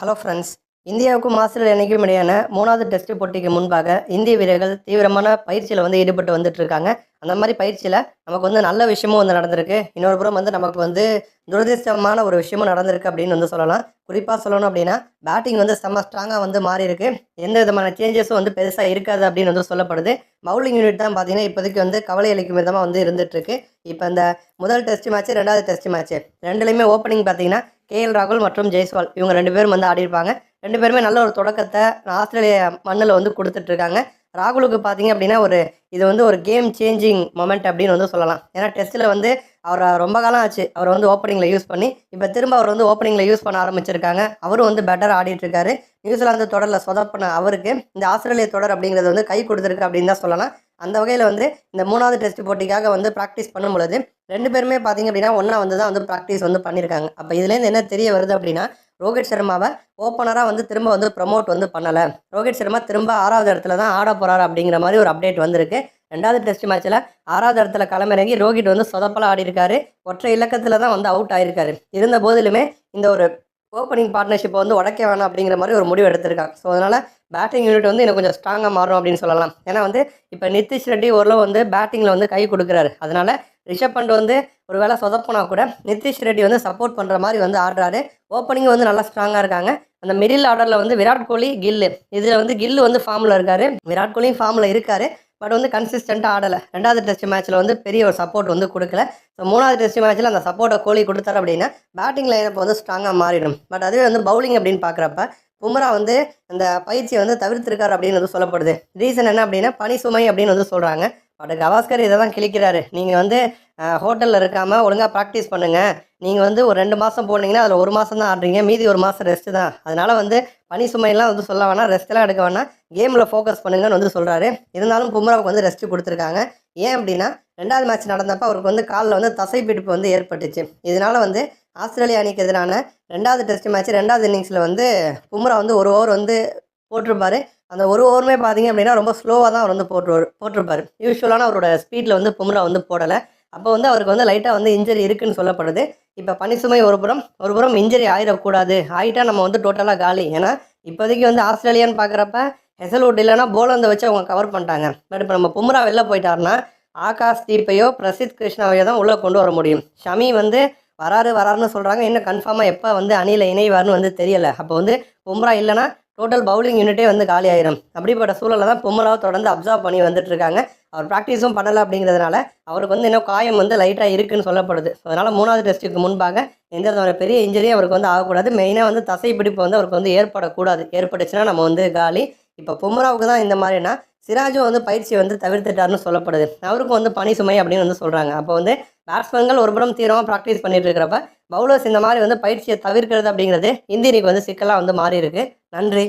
Hello friends இந்தியாவுக்கும் Australia அணிக்கும் இடையான மூணாவது டெஸ்ட் போட்டிக்கு முன்பாக இந்திய வீரர்கள் தீவிரமான பயிற்சியில் வந்து ஈடுபட்டு வந்துட்டு இருக்காங்க அந்த மாதிரி பயிற்சியில் நமக்கு வந்து நல்ல விஷயமும் வந்து நடந்திருக்கு. இன்னொரு புறம் வந்து நமக்கு வந்து துரதிர்ஷ்டமான ஒரு விஷயமும் நடந்திருக்கு அப்படின்னு வந்து சொல்லலாம். குறிப்பாக சொல்லணும் அப்படின்னா பேட்டிங் வந்து செம்ம ஸ்ட்ராங்காக வந்து மாறி இருக்கு எந்த விதமான சேஞ்சஸும் வந்து பெருசாக இருக்காது அப்படின்னு வந்து சொல்லப்படுது. பவுலிங் யூனிட் தான் பார்த்தீங்கன்னா இப்போதைக்கு வந்து கவலை அளிக்கும் விதமாக வந்து இருந்துட்டுருக்கு. இப்போ இந்த முதல் டெஸ்ட் மேட்ச்சு ரெண்டாவது டெஸ்ட் மேட்ச்சு ரெண்டுலையுமே ஓப்பனிங் பார்த்தீங்கன்னா கேஎல் ராகுல் மற்றும் ஜெய்ஸ்வால் இவங்க ரெண்டு பேரும் வந்து ஆடிருப்பாங்க ரெண்டு பேருமே நல்ல ஒரு தொடக்கத்தை ஆஸ்திரேலிய மண்ணில் வந்து கொடுத்துட்ருக்காங்க. ராகுலுக்கு பார்த்தீங்க அப்படின்னா ஒரு இது வந்து ஒரு கேம் சேஞ்சிங் மொமெண்ட் அப்படின்னு வந்து சொல்லலாம். ஏன்னா டெஸ்ட்டில் வந்து அவரை ரொம்ப காலம் ஆச்சு. அவரை வந்து ஓப்பனிங்கில் யூஸ் பண்ணி இப்போ திரும்ப அவர் வந்து ஓப்பனிங்கில் யூஸ் பண்ண ஆரம்பிச்சிருக்காங்க. அவரும் வந்து பெட்டர் ஆடிட்டுருக்காரு நியூசிலாந்து தொடரில் சொதப்பின அவருக்கு இந்த ஆஸ்திரேலிய தொடர் அப்படிங்கிறது வந்து கை கொடுத்துருக்கு அப்படின்னு தான் சொல்லலாம். அந்த வகையில் வந்து இந்த மூணாவது டெஸ்ட் போட்டிக்காக வந்து ப்ராக்டிஸ் பண்ணும்பொழுது ரெண்டு பேருமே பார்த்தீங்க அப்படின்னா ஒன்றா வந்து தான் வந்து ப்ராக்டிஸ் வந்து பண்ணியிருக்காங்க அப்போ இதுலேருந்து என்ன தெரிய வருது அப்படின்னா ரோஹித் சர்மாவை ஓப்பனராக வந்து திரும்ப வந்து ப்ரமோட் வந்து பண்ணலை. ரோஹித் சர்மா திரும்ப ஆறாவது இடத்துல தான் ஆட போகிறாரு அப்படிங்கிற மாதிரி ஒரு அப்டேட் வந்திருக்கு. ரெண்டாவது டெஸ்ட் மேட்ச்சில் ஆறாவது இடத்துல களமிறங்கி ரோஹித் வந்து சொதப்பலாக ஆடி இருக்காரு ஒற்றை இலக்கத்தில் தான் வந்து அவுட் ஆகியிருக்காரு இருந்த போதிலுமே இந்த ஒரு ஓப்பனிங் பார்ட்னர்ஷிப்பை வந்து உடைக்க வேணாம் அப்படிங்கிற மாதிரி ஒரு முடிவு எடுத்திருக்காங்க. ஸோ அதனால் பேட்டிங் யூனிட் வந்து இன்னும் கொஞ்சம் ஸ்ட்ராங்காக மாறும் அப்படின்னு சொல்லலாம். ஏன்னா வந்து இப்போ நிதிஷ் ரெட்டி ஓரளவு வந்து பேட்டிங்கில் வந்து கை கொடுக்குறாரு. அதனால் ரிஷப் பண்ட் வந்து ஒரு வேளை சொதப்பினா கூட நிதிஷ் ரெட்டி வந்து சப்போர்ட் பண்ணுற மாதிரி வந்து ஆடுறாரு. ஓப்பனிங் வந்து நல்லா ஸ்ட்ராங்காக இருக்காங்க. அந்த மிடில் ஆர்டரில் வந்து விராட் கோலி கில்லு. இதில் வந்து கில்லு வந்து ஃபார்மில் இருக்காரு. விராட் கோலியும் ஃபார்மில் இருக்காரு. பட் வந்து கன்சிஸ்டண்ட்டாக ஆடலை. ரெண்டாவது டெஸ்ட் மேட்ச்சில் வந்து பெரிய ஒரு சப்போர்ட் வந்து கொடுக்கல. ஸோ மூணாவது டெஸ்ட் மேட்ச்சில் அந்த சப்போர்ட்டை கோலி கொடுத்தாரு அப்படின்னா பேட்டிங் லைனப் வந்து ஸ்ட்ராங்காக மாறிடும். பட் அதுவே வந்து பவுலிங் அப்படின்னு பார்க்குறப்ப பும்ரா வந்து அந்த பயிற்சியை வந்து தவிர்த்திருக்காரு அப்படின்னு வந்து சொல்லப்படுது. ரீசன் என்ன அப்படின்னா பனி சுமை அப்படின்னு வந்து சொல்கிறாங்க பட் கவாஸ்கர் இதை தான் கிழிக்கிறாரு. நீங்கள் வந்து ஹோட்டலில் இருக்காமல் ஒழுங்காக ப்ராக்டிஸ் பண்ணுங்கள் நீங்கள் வந்து ஒரு ரெண்டு மாதம் போனீங்கன்னா அதில் ஒரு மாதம் தான் ஆடுறீங்க. மீதி ஒரு மாதம் ரெஸ்ட்டு தான். அதனால் வந்து பனி சுமையெல்லாம் வந்து சொல்ல வேணாம். ரெஸ்ட்டெல்லாம் எடுக்க வேணாம். கேமில் ஃபோக்கஸ் பண்ணுங்கன்னு வந்து சொல்கிறாரு இருந்தாலும் பும்ராவுக்கு வந்து ரெஸ்ட்டு கொடுத்துருக்காங்க. ஏன் அப்படின்னா ரெண்டாவது மேட்ச் நடந்தப்போ அவருக்கு வந்து காலில் வந்து தசை பிடிப்பு வந்து ஏற்பட்டுச்சு. இதனால் வந்து ஆஸ்திரேலியா அணிக்கு எதிரான ரெண்டாவது டெஸ்ட் மேட்ச் ரெண்டாவது இன்னிங்ஸில் வந்து பும்ரா வந்து ஒரு ஓவர் வந்து போட்டிருப்பாரு. அந்த ஒரு ஓவருமே பார்த்தீங்க அப்படின்னா ரொம்ப ஸ்லோவாக தான் அவர் வந்து போட்டு போட்டிருப்பார். யூஸ்வலான அவரோட ஸ்பீடில் வந்து பும்ரா வந்து போடலை. அப்போ வந்து அவருக்கு வந்து லைட்டாக வந்து இன்ஜரி இருக்குன்னு சொல்லப்படுது. இப்போ பனிசுமை ஒரு புறம் ஒரு புறம் இன்ஜரி ஆயிடக்கூடாது. ஆகிட்டால் நம்ம வந்து டோட்டலாக காலி. ஏன்னா இப்போதைக்கு வந்து ஆஸ்திரேலியான்னு பார்க்குறப்ப ஹெசல்வுட் இல்லைன்னா போலந்தை வச்சு அவங்க கவர் பண்ணிட்டாங்க. பட் இப்போ நம்ம பும்ரா வெளில போயிட்டாருன்னா ஆகாஷ் தீப்பையோ பிரசித் கிருஷ்ணாவையோ தான் உள்ளே கொண்டு வர முடியும். ஷமி வந்து வராரு வராருன்னு சொல்கிறாங்க இன்னும் கன்ஃபார்மாக எப்போ வந்து அணியில் இணைவார்னு வந்து தெரியலை. அப்போ வந்து பும்ரா இல்லைன்னா டோட்டல் பவுலிங் யூனிட்டே வந்து காலி ஆயிரும் அப்படிப்பட்ட சூழலை தான் பும்ராவை தொடர்ந்து அப்சர்வ் பண்ணி வந்துட்டு இருக்காங்க அவர் ப்ராக்டிஸும் பண்ணலை அப்படிங்கிறதுனால அவருக்கு வந்து இன்னும் காயம் வந்து லைட்டாக இருக்குன்னு சொல்லப்படுது. அதனால் மூணாவது டெஸ்ட்டுக்கு முன்பாக எந்த விதமான பெரிய இன்ஜரியும் அவருக்கு வந்து ஆகக்கூடாது. மெயினாக வந்து தசை பிடிப்பு வந்து அவருக்கு வந்து ஏற்படக்கூடாது. ஏற்பட்டுச்சுன்னா நம்ம வந்து காலி. இப்போ பும்ராவுக்கு தான் இந்த மாதிரினா சிராஜும் வந்து பயிற்சியை வந்து தவிர்த்துட்டார்னு சொல்லப்படுது. அவருக்கும் வந்து பனி சுமை அப்படின்னு வந்து சொல்கிறாங்க அப்போ வந்து பேட்ஸ்மேன்கள் ஒரு புறம் தீவிரமாக ப்ராக்டிஸ் பண்ணிட்டு இருக்கிறப்ப பவுலர்ஸ் இந்த மாதிரி வந்து பயிற்சியை தவிர்க்கிறது அப்படிங்கிறது இந்திய வந்து சிக்கலாக வந்து மாறி இருக்கு நன்றி.